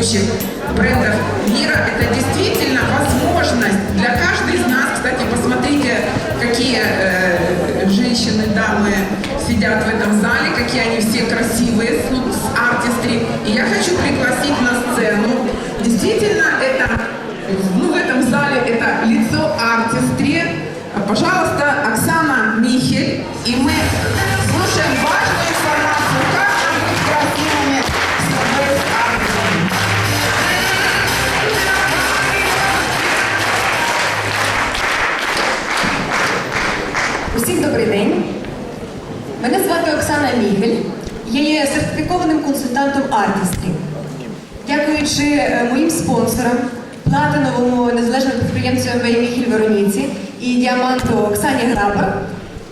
ведущих брендов мира. Это действительно возможность для каждой из нас. Кстати, посмотрите, какие э, женщины, дамы сидят в этом зале, какие они все красивые с, с артистри. И я хочу пригласить на сцену. Действительно, это ну, в этом зале это лицо артистри. Пожалуйста, Оксана Михель. И мы слушаем важную Мігель. Я є сертифікованим консультантом Artistry. Дякуючи е, моїм спонсорам, платиновому незалежному підприємцю МВ Мігель Вероніці і діаманту Оксані Грабар,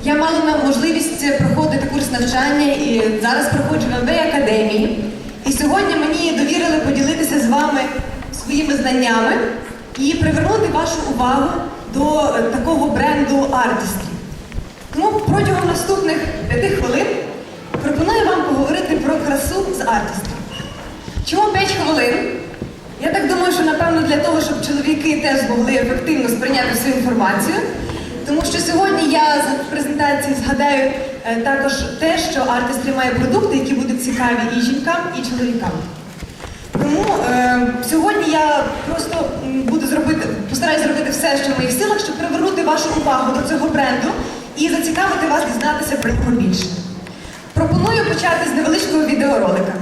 я мала можливість проходити курс навчання і зараз проходжу в МВ Академії. І сьогодні мені довірили поділитися з вами своїми знаннями і привернути вашу увагу до е, такого бренду Artistry. Тому протягом наступних п'яти хвилин пропоную вам поговорити про красу з артистом. Чому 5 хвилин? Я так думаю, що напевно для того, щоб чоловіки теж змогли ефективно сприйняти всю інформацію. Тому що сьогодні я з презентації згадаю е, також те, що артистрі має продукти, які будуть цікаві і жінкам, і чоловікам. Тому е, сьогодні я просто буду зробити, постараюсь зробити все, що в моїх силах, щоб привернути вашу увагу до цього бренду і зацікавити вас дізнатися про нього більше. Пропоную почати з невеличкого відеоролика.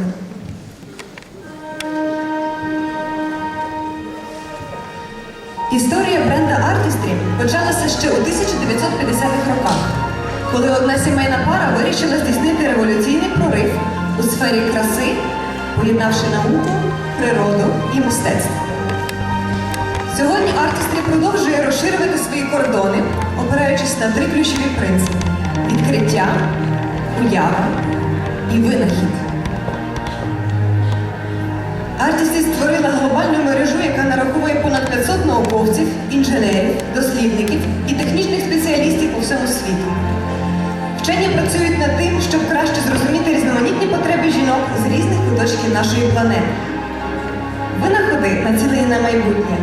Історія бренда Artistry почалася ще у 1950-х роках, коли одна сімейна пара вирішила здійснити революційний прорив у сфері краси, поєднавши науку, природу і мистецтво. Сьогодні Artistry продовжує розширювати свої кордони, опираючись на три ключові принципи: відкриття, уява і винахід. Артісті створила глобальну мережу, яка нараховує понад 500 науковців, інженерів, дослідників і технічних спеціалістів по всьому світу. Вчені працюють над тим, щоб краще зрозуміти різноманітні потреби жінок з різних куточків нашої планети. Винаходи, націлені на майбутнє,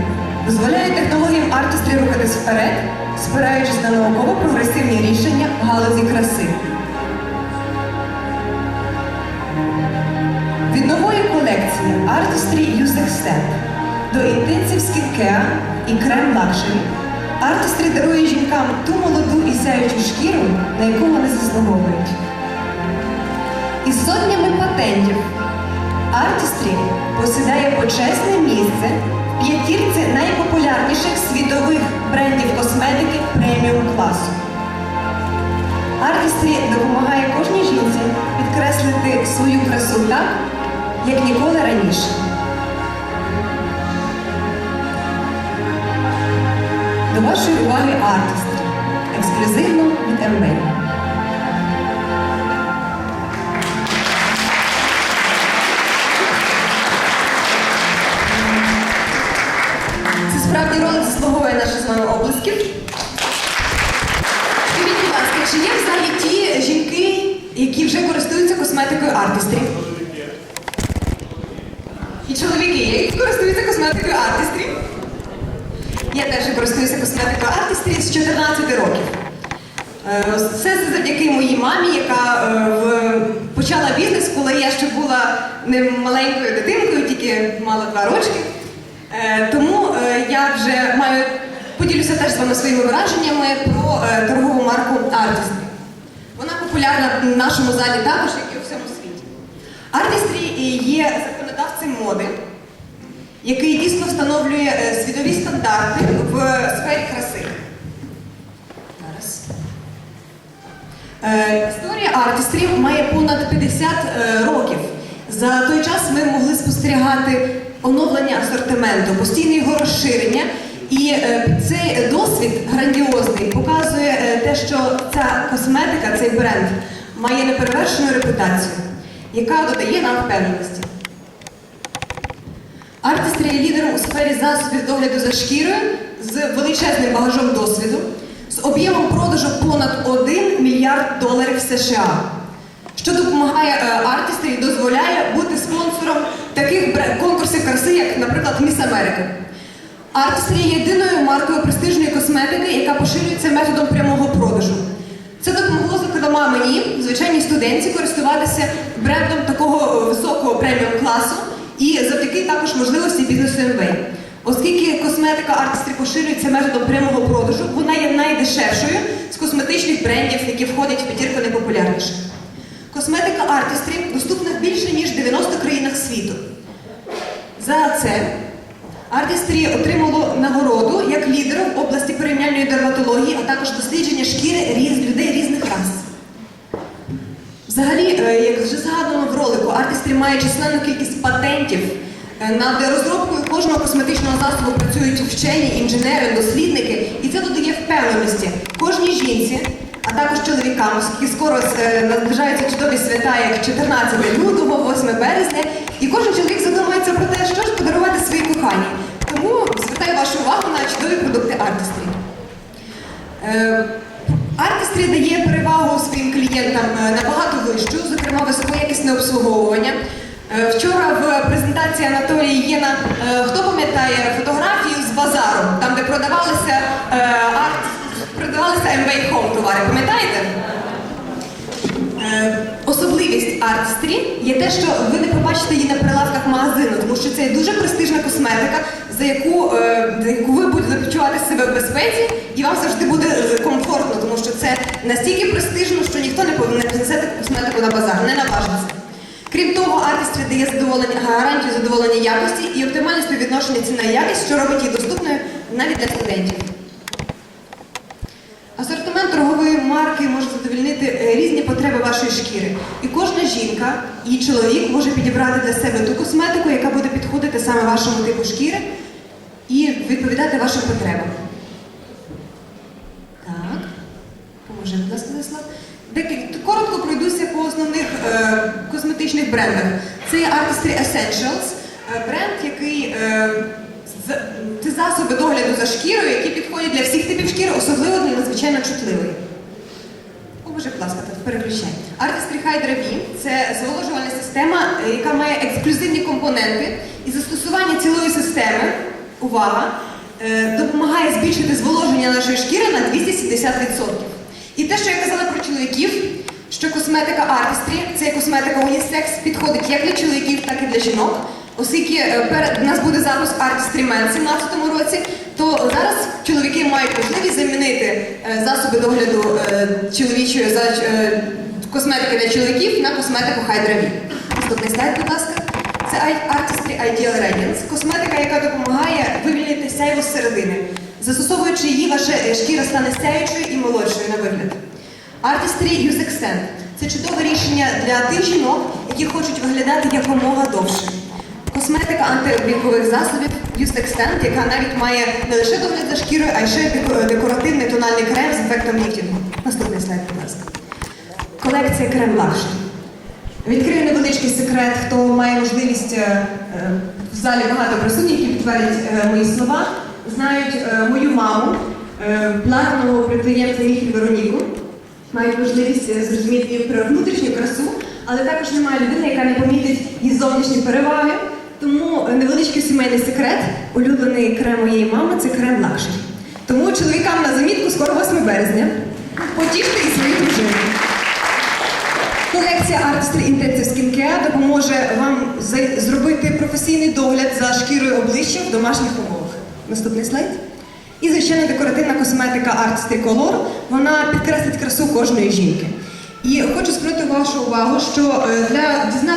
дозволяють технологіям артистрі рухатись вперед, спираючись на науково-прогресивні рішення в галузі краси. Artistry Youth Extend до Intensive Skincare і крем Luxury Artistry дарує жінкам ту молоду і сяючу шкіру, на яку вони заслуговують. Із сотнями патентів Artistry посідає почесне місце в п'ятірці найпопулярніших світових брендів косметики преміум класу. Артистрі допомагає кожній жінці підкреслити свою красу так, як ніколи раніше. До вашої уваги артистри. Ексклюзивно від. Це справді ролик заслуговує наших з вами облисків. Скажіть, будь ласка, чи є в залі ті жінки, які вже користуються косметикою Artistry? І чоловіки є, які користуються косметикою Artistry? Я теж користуюся косметикою Artistry з 14 років. Е, Все це завдяки моїй мамі, яка е, почала бізнес, коли я ще була не маленькою дитинкою, тільки мала два рочки. Е, Тому я вже маю поділюся теж з вами своїми враженнями про торгову марку Artistry. Вона популярна в нашому залі також, як і у всьому світі. Artistry є законодавцем моди, який дійсно встановлює е, світові стандарти в сфері краси. Е, Історія Artistry має понад 50 е, років. За той час ми могли спостерігати оновлення асортименту, постійне його розширення. І цей досвід грандіозний показує те, що ця косметика, цей бренд має неперевершену репутацію, яка додає нам впевненості. Artistry є лідером у сфері засобів догляду за шкірою з величезним багажом досвіду, з об'ємом продажу понад 1 мільярд доларів США, що допомагає е, Artistry і дозволяє бути спонсором таких конкурсів краси, як, наприклад, Міс Америка. Artistry є єдиною маркою престижної косметики, яка поширюється методом прямого продажу. Це допомогло, зокрема, мені, звичайній студентці, користуватися брендом такого е, високого преміум класу і завдяки також можливості бізнесу MBA. Оскільки косметика Artistry поширюється методом прямого продажу, вона є найдешевшою з косметичних брендів, які входять в п'ятірку найпопулярніших. Косметика Artistry доступна в більше ніж 90 країнах світу. За це Artistry отримало нагороду як лідер в області порівняльної дерматології, а також дослідження шкіри різ, людей різних рас. Взагалі, е, як вже згадано в ролику, Artistry має численну кількість патентів. Е, Над розробкою кожного косметичного засобу працюють вчені, інженери, дослідники, і це додає впевненості кожній жінці, а також чоловікам, оскільки скоро е, наближаються чудові свята, як 14 лютого, 8 березня, і кожен чоловік задумається про те, що ж подарувати своїй коханій. Тому звертаю вашу увагу на чудові продукти Artistry. Artistry дає перевагу своїм клієнтам е, набагато вищу, зокрема високоякісне обслуговування. Е, Вчора в презентації Анатолії Єна, е, хто пам'ятає фотографію з базару, там де продавалися арт, продавалися MBA Home товари, пам'ятаєте? Особливість Artistry є те, що ви не побачите її на прилавках магазину, тому що це дуже престижна косметика, за яку, е, за яку ви будете почувати себе в безпеці, і вам завжди буде комфортно, тому що це настільки престижно, що ніхто не повинен принесе косметику на базар, не наважиться. Крім того, Artistry дає задоволення, гарантію задоволення якості і оптимальне співвідношення ціна і якість, що робить її доступною навіть для студентів. Задовольнити е, різні потреби вашої шкіри. І кожна жінка і чоловік може підібрати для себе ту косметику, яка буде підходити саме вашому типу шкіри і відповідати вашим потребам. Так, поможи, будь ласка, Владислав. Коротко пройдуся по основних е, косметичних брендах. Це є Artistry Essentials, е, бренд, який е, це засоби догляду за шкірою, які підходять для всіх типів шкіри, особливо для надзвичайно чутливої. Боже, будь ласка, так переключай. Artistry V – це зволожувальна система, е, яка має ексклюзивні компоненти і застосування цілої системи, увага, е, допомагає збільшити зволоження нашої шкіри на 270%. І те, що я казала про чоловіків, що косметика Artistry – це косметика унісекс, підходить як для чоловіків, так і для жінок. Оскільки е, перед нас буде запуск Artistry Men в 17 році, то зараз чоловіки мають можливість замінити е, засоби догляду е, чоловічої за е, косметики для чоловіків на косметику V. Наступний слайд, будь ласка. Це Artistry Ideal Radiance, косметика, яка допомагає вивільнити сяйво з середини. Застосовуючи її, ваша шкіра стане сяючою і молодшою на вигляд. Artistry Use Extend – це чудове рішення для тих жінок, які хочуть виглядати якомога довше. Косметика антивікових засобів Extend, яка навіть має не лише догляд за шкірою, а й ще декоративний тональний крем з ефектом ліфтінгу. Наступний слайд, будь ласка. Колекція крем Luxury. Відкрию невеличкий секрет, хто має можливість е, е, в залі багато присутніх, які підтвердять е, мої слова, знають мою маму, платного підприємця Міхіль Вероніку, мають можливість зрозуміти її про внутрішню красу, але також немає людини, яка не помітить її зовнішні переваги. Тому е, невеличкий сімейний секрет, улюблений крем моєї мами це крем Luxury. Тому чоловікам на замітку скоро 8 березня. Потіште і свої дружини. Колекція Artistry Intensive Skincare допоможе вам зробити професійний догляд за шкірою обличчя в домашніх умовах. Наступний слайд. І, звичайно, декоративна косметика Artistry Color. Вона підкреслить красу кожної жінки. І хочу звернути вашу увагу, що е, для дізнатися,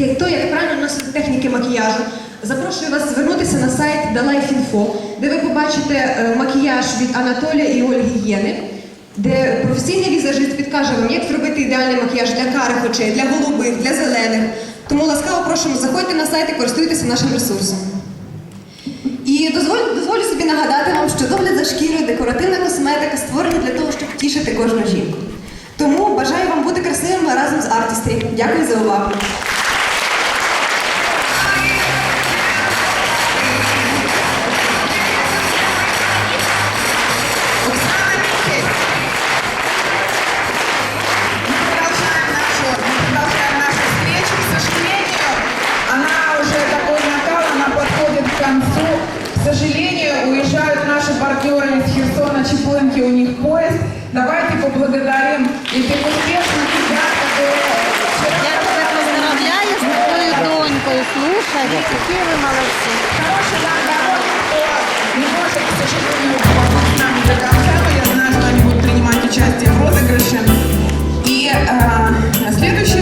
як то, як правильно носити техніки макіяжу, запрошую вас звернутися на сайт DaLife.info, де ви побачите е, макіяж від Анатолія і Ольги Єни де професійний візажист підкаже вам, як зробити ідеальний макіяж для карих очей, для голубих, для зелених. Тому ласкаво просимо, заходьте на сайт і користуйтеся нашим ресурсом. І дозволю, дозволю собі нагадати вам, що догляд за шкірою, декоративна косметика створені для того, щоб тішити кожну жінку. Тому бажаю вам бути красивими разом з Artistry. Дякую за увагу. слухай, які ви молодці. Хороший вам народ, не может, к сожалению, помочь нам до конца, но я знаю, что они будут принимать участие в розыгрыше. И э, следующий